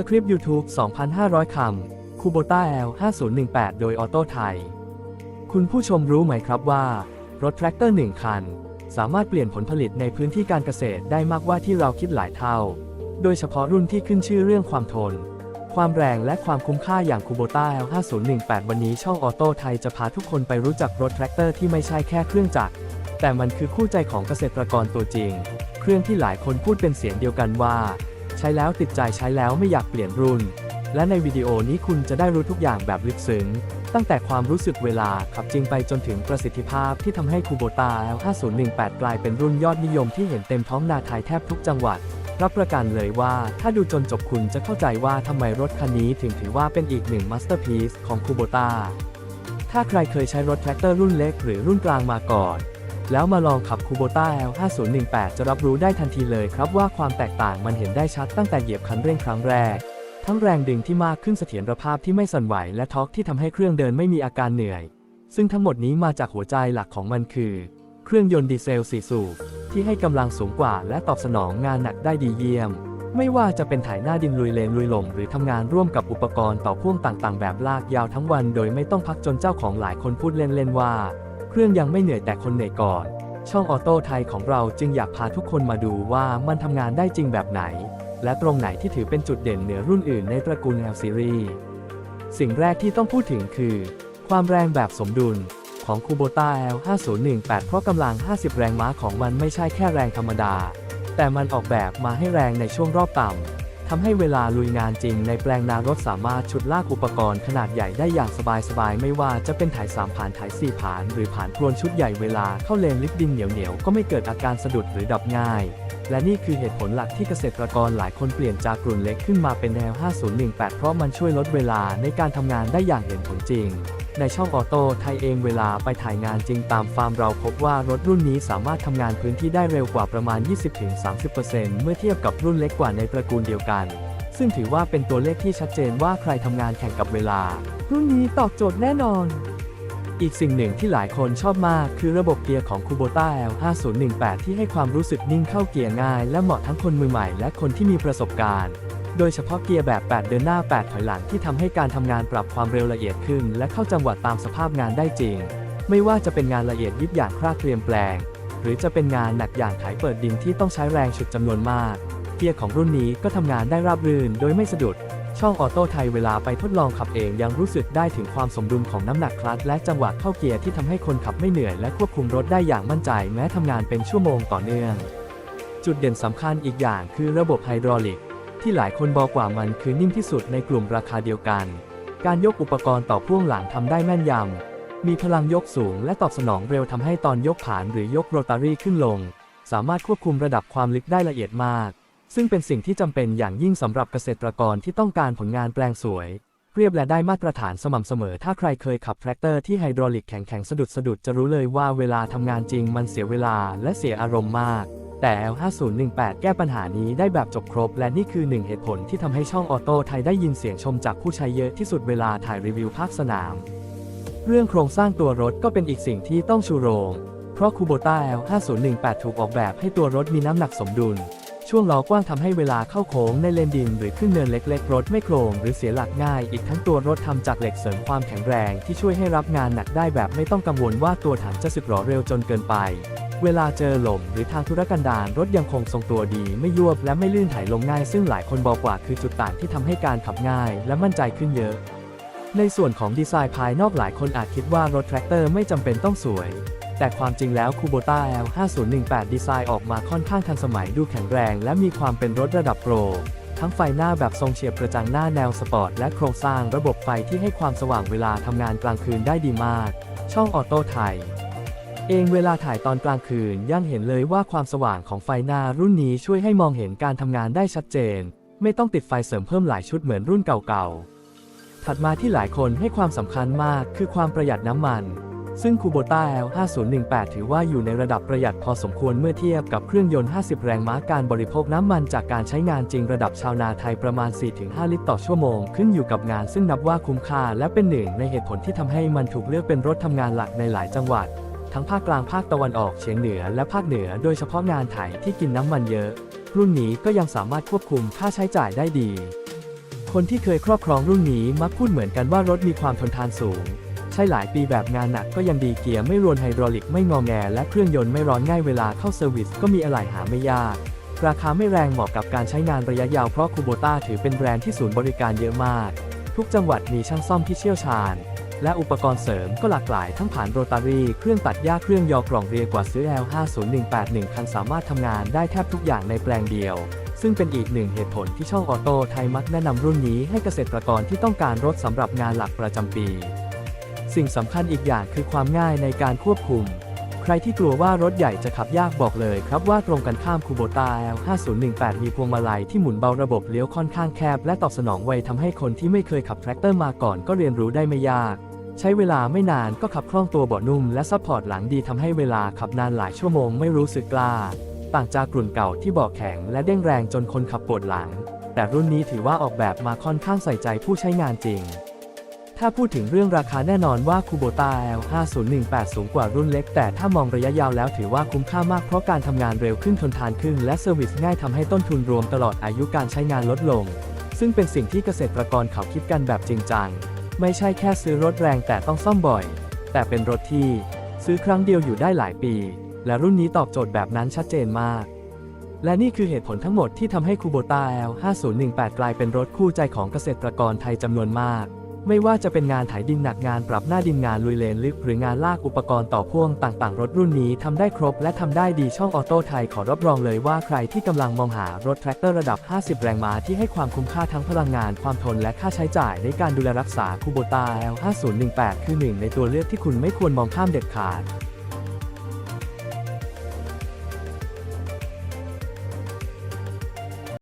สคริปต์ YouTube 2,500 คำคูโบต้า L 5018โดยออโต้ไทย คุณผู้ชมรู้ไหมครับว่า รถแทรกเตอร์ 1 คัน สามารถเปลี่ยนผลผลิตในพื้นที่การเกษตรได้มากกว่าที่เราคิดหลายเท่า โดยเฉพาะรุ่นที่ขึ้นชื่อเรื่องความทน ความแรงและความคุ้มค่าอย่างคูโบต้า L 5018วันนี้ช่องออโต้ไทยจะพาทุกคนไปรู้จักรถแทรกเตอร์ที่ไม่ใช่แค่เครื่องจักรแต่มันคือคู่ใจของเกษตรกรตัวจริง เครื่องที่หลายคนพูดเป็นเสียงเดียวกันว่า ใช้แล้วติดใจใช้แล้วไม่อยากเปลี่ยนรุ่น และในวิดีโอนี้คุณจะได้รู้ทุกอย่างแบบลึกซึ้ง ตั้งแต่ความรู้สึกเวลาขับจริงไปจนถึงประสิทธิภาพที่ทำให้คูโบตา L5018 กลายเป็นรุ่นยอดนิยมที่เห็นเต็มท้องนาไทยแทบทุกจังหวัด รับประกันเลยว่าถ้าดูจนจบคุณจะเข้าใจว่าทำไมรถคันนี้ถึงถือว่าเป็นอีกหนึ่งมาสเตอร์พีซของคูโบตาถ้าใครเคยใช้รถแทรกเตอร์รุ่นเล็กหรือรุ่นกลางมาก่อน แล้วมาลองขับคูโบต้า L5018 จะรับรู้ได้ทันทีเลยครับว่าความแตกต่างมันเห็นได้ชัดตั้งแต่เหยียบคันเร่งครั้งแรก ทั้งแรงดึงที่มากขึ้นเสถียรภาพที่ไม่สั่นไหวและทอร์กที่ทำให้เครื่องเดินไม่มีอาการเหนื่อย ซึ่งทั้งหมดนี้มาจากหัวใจหลักของมันคือ เครื่องยนต์ดีเซล 4 สูบที่ให้กำลังสูงกว่าและตอบสนองงานหนักได้ดีเยี่ยม ไม่ว่าจะเป็นถ่ายหน้าดินลุยเลนลุยลมหรือทำงานร่วมกับอุปกรณ์ต่อพ่วงต่างๆ แบบลากยาวทั้งวัน โดยไม่ต้องพักจนเจ้าของหลายคนพูดเล่นๆว่า รื่องยังไม่เหนื่อยแต่คนเหนื่อยก่อน ช่องออโต้ไทยของเราจึงอยากพาทุกคนมาดูว่ามันทำงานได้จริงแบบไหน และตรงไหนที่ถือเป็นจุดเด่นเหนือรุ่นอื่นในตระกูล L Series สิ่งแรกที่ต้องพูดถึงคือ ความแรงแบบสมดุลของ Kubota L5018 เพราะกำลัง 50 แรงม้าของมันไม่ใช่แค่แรงธรรมดา แต่มันออกแบบมาให้แรงในช่วงรอบต่ำ ทำให้เวลาลุยงานจริงในแปลงนารถสามารถฉุดลากอุปกรณ์ขนาดใหญ่ได้อย่างสบายๆ ไม่ว่าจะเป็นถ่าย3ผ่านถ่าย4ผ่าน หรือผ่านพรวนชุดใหญ่เวลาเข้าเลนลิฟดินเหนียวๆ ก็ไม่เกิดอาการสะดุดหรือดับง่าย และนี่คือเหตุผลหลักที่เกษตรกรหลายคนเปลี่ยนจากกลุ่นเล็กขึ้นมาเป็นแนว 5018 เพราะมันช่วยลดเวลาในการทำงานได้อย่างเห็นผลจริง ในช่องออโต้ไทยเองเวลาไปถ่ายงานจริงตามฟาร์มเราพบว่ารถรุ่นนี้สามารถทำงานพื้นที่ได้เร็วกว่าประมาณ 20-30%เมื่อเทียบกับรุ่นเล็กกว่าในตระกูลเดียวกัน ซึ่งถือว่าเป็นตัวเลขที่ชัดเจนว่าใครทำงานแข่งกับเวลา รุ่นนี้ตอบโจทย์แน่นอน อีกสิ่งหนึ่งที่หลายคนชอบมากคือระบบเกียร์ของ Kubota L5018 ที่ให้ความรู้สึกนิ่งเข้าเกียร์ง่าย และเหมาะทั้งคนมือใหม่และคนที่มีประสบการณ์ โดยเฉพาะเกียร์แบบ 8 เดินหน้า 8 ถอยหลังที่ทำให้การทำงานปรับความเร็วละเอียดขึ้น และเข้าจังหวะตามสภาพงานได้จริง ไม่ว่าจะเป็นงานละเอียดยิบอย่างคราดเตรียมแปลง หรือจะเป็นงานหนักอย่างไถเปิดดินที่ต้องใช้แรงฉุดจำนวนมาก เกียร์ของรุ่นนี้ก็ทำงานได้ราบรื่นโดยไม่สะดุด ช่องออโต้ไทยเวลาไปทดลองขับเองยังรู้สึกได้ถึงความสมดุลของน้ำหนักคลัตช์และจังหวะเข้าเกียร์ที่ทำให้คนขับไม่เหนื่อยและควบคุมรถได้อย่างมั่นใจ แม้ทำงานเป็นชั่วโมงต่อเนื่อง จุดเด่นสำคัญอีกอย่างคือระบบไฮดรอลิก ที่หลายคนบอกว่ามันคือนิ่มที่สุดในกลุ่มราคาเดียวกัน การยกอุปกรณ์ต่อพ่วงหลังทำได้แม่นยำ มีพลังยกสูงและตอบสนองเร็วทำให้ตอนยกผานหรือยกโรตารี่ขึ้นลง สามารถควบคุมระดับความลึกได้ละเอียดมาก ซึ่งเป็นสิ่งที่จำเป็นอย่างยิ่งสำหรับเกษตรกรที่ต้องการผลงานแปลงสวย เรียบและได้มาตรฐานสม่ำเสมอ ถ้าใครเคยขับแทรกเตอร์ที่ไฮดรอลิกแข็งๆสะดุดสะดุดจะรู้เลยว่าเวลาทำงานจริงมันเสียเวลาและเสียอารมณ์มาก แต่ L5018 แก้ปัญหานี้ได้แบบจบครบ และนี่คือหนึ่งเหตุผลที่ทำให้ช่องออโต้ไทยได้ยินเสียงชมจากผู้ใช้เยอะที่สุดเวลาถ่ายรีวิวภาคสนาม เรื่องโครงสร้างตัวรถก็เป็นอีกสิ่งที่ต้องชูโรง เพราะ Kubota L5018 ถูกออกแบบให้ตัวรถมีน้ำหนักสมดุล ช่วงล้อกว้างทำให้เวลาเข้าโค้งในเลนดินหรือขึ้นเนินเล็กๆ รถไม่โครงหรือเสียหลักง่าย อีกทั้งตัวรถทำจากเหล็กเสริมความแข็งแรงที่ช่วยให้รับงานหนักได้แบบไม่ต้องกังวลว่าตัวถังจะสึกหรอเร็วจนเกินไป เวลาเจอลมหรือทางธุรกันดารรถยังคงทรงตัวดี ไม่ยวบและไม่ลื่นไถลงง่าย ซึ่งหลายคนบอกว่าคือจุดต่างที่ทำให้การขับง่าย และมั่นใจขึ้นเยอะในส่วนของดีไซน์ภายนอกหลายคนอาจคิดว่ารถแทรกเตอร์ไม่จำเป็นต้องสวย แต่ความจริงแล้ว Kubota L5018 ดีไซน์ออกมาค่อนข้างทันสมัยดูแข็งแรง และมีความเป็นรถระดับโปร ทั้งไฟหน้าแบบทรงเฉียบกระจังหน้าแนวสปอร์ตและโครงสร้างระบบไฟที่ให้ความสว่างเวลาทำงานกลางคืนได้ดีมาก ช่องออโต้ไทยเองเวลาถ่ายตอนกลางคืนยังเห็นเลยว่าความสว่างของไฟหน้ารุ่นนี้ช่วยให้มองเห็นการทำงานได้ชัดเจน ไม่ต้องติดไฟเสริมเพิ่มหลายชุดเหมือนรุ่นเก่าๆ ถัดมาที่หลายคนให้ความสำคัญมากคือความประหยัดน้ำมัน ซึ่ง Kubota L5018 ถือว่าอยู่ในระดับประหยัดพอสมควรเมื่อเทียบกับเครื่องยนต์ 50 แรงม้าการบริโภคน้ำมันจากการใช้งานจริงระดับชาวนาไทยประมาณ 4-5 ลิตรต่อชั่วโมง ขึ้นอยู่กับงานซึ่งนับว่าคุ้มค่าและเป็นหนึ่งในเหตุผลที่ทำให้มันถูกเลือกเป็นรถทำงานหลักในหลายจังหวัด ทั้งภาคกลางภาคตะวันออกเฉียงเหนือและภาคเหนือ โดยเฉพาะงานไถที่กินน้ำมันเยอะ รุ่นนี้ก็ยังสามารถควบคุมค่าใช้จ่ายได้ดี คนที่เคยครอบครองรุ่นนี้มักพูดเหมือนกันว่ารถมีความทนทานสูง ช้หลายปีแบบงานหนักก็ยังดีเกียร์ไม่รวนไฮดรอลิกไม่งอแง และเครื่องยนต์ไม่ร้อนง่ายเวลาเข้าเซอร์วิสก็มีอะไหล่หาไม่ยาก ราคาไม่แรงเหมาะกับการใช้งานระยะยาวเพราะคูโบต้าถือเป็นแบรนด์ที่ศูนย์บริการเยอะมาก ทุกจังหวัดมีช่างซ่อมที่เชี่ยวชาญ และอุปกรณ์เสริมก็หลากหลายทั้งผ่านโรตารี่เครื่องตัดหญ้าเครื่องยอกล่องเรียกว่าซื้อ L50181 คันสามารถทำงานได้แทบทุกอย่างในแปลงเดียวซึ่งเป็นอีกหนึ่งเหตุผลที่ช่องออโต้ไทยมักแนะนำรุ่นนี้ให้เกษตรกรที่ต้องการรถสำหรับงานหลักประจำปี สิ่งสำคัญอีกอย่างคือความง่ายในการควบคุม ใครที่กลัวว่ารถใหญ่จะขับยากบอกเลยครับว่าตรงกันข้ามคูโบต้า L5018 มีพวงมาลัยที่หมุนเบาระบบเลี้ยวค่อนข้างแคบ และตอบสนองไวทำให้คนที่ไม่เคยขับแทรกเตอร์มาก่อนก็เรียนรู้ได้ไม่ยาก ใช้เวลาไม่นานก็ขับคล่องตัวเบาะนุ่มและซัพพอร์ตหลังดีทำให้เวลาขับนานหลายชั่วโมงไม่รู้สึกกล้าต่างจากกลุ่นเก่าที่เบาะแข็งและเด้งแรงจนคนขับปวดหลัง แต่รุ่นนี้ถือว่าออกแบบมาค่อนข้างใส่ใจผู้ใช้งานจริง ถ้าพูดถึงเรื่องราคาแน่นอนว่าคูโบต้า L5018 สูงกว่ารุ่นเล็ก แต่ถ้ามองระยะยาวแล้วถือว่าคุ้มค่ามากเพราะการทำงานเร็วขึ้นทนทานขึ้น และเซอร์วิสง่ายทำให้ต้นทุนรวมตลอดอายุการใช้งานลดลง ซึ่งเป็นสิ่งที่เกษตรกรเขาคิดกันแบบจริงจัง ไม่ใช่แค่ซื้อรถแรงแต่ต้องซ่อมบ่อย แต่เป็นรถที่ ซื้อครั้งเดียวอยู่ได้หลายปี และรุ่นนี้ตอบโจทย์แบบนั้นชัดเจนมากและนี่คือเหตุผลทั้งหมดที่ทำให้คูโบต้า L5018 กลายเป็นรถคู่ใจของเกษตรกรไทยจำนวนมาก ไม่ว่าจะเป็นงานไถดินหนักงานปรับหน้าดินงานลุยเลนลึก หรืองานลากอุปกรณ์ต่อพ่วงต่างๆ รถรุ่นนี้ทำได้ครบและทำได้ดีช่องออโต้ไทยขอรับรองเลยว่าใครที่กำลังมองหารถแทรกเตอร์ระดับ 50 แรงม้าที่ให้ความคุ้มค่าทั้งพลังงานความทนและค่าใช้จ่ายในการดูแลรักษาคูโบต้า L5018 คือหนึ่งในตัวเลือกที่คุณไม่ควรมองข้ามเด็ดขาด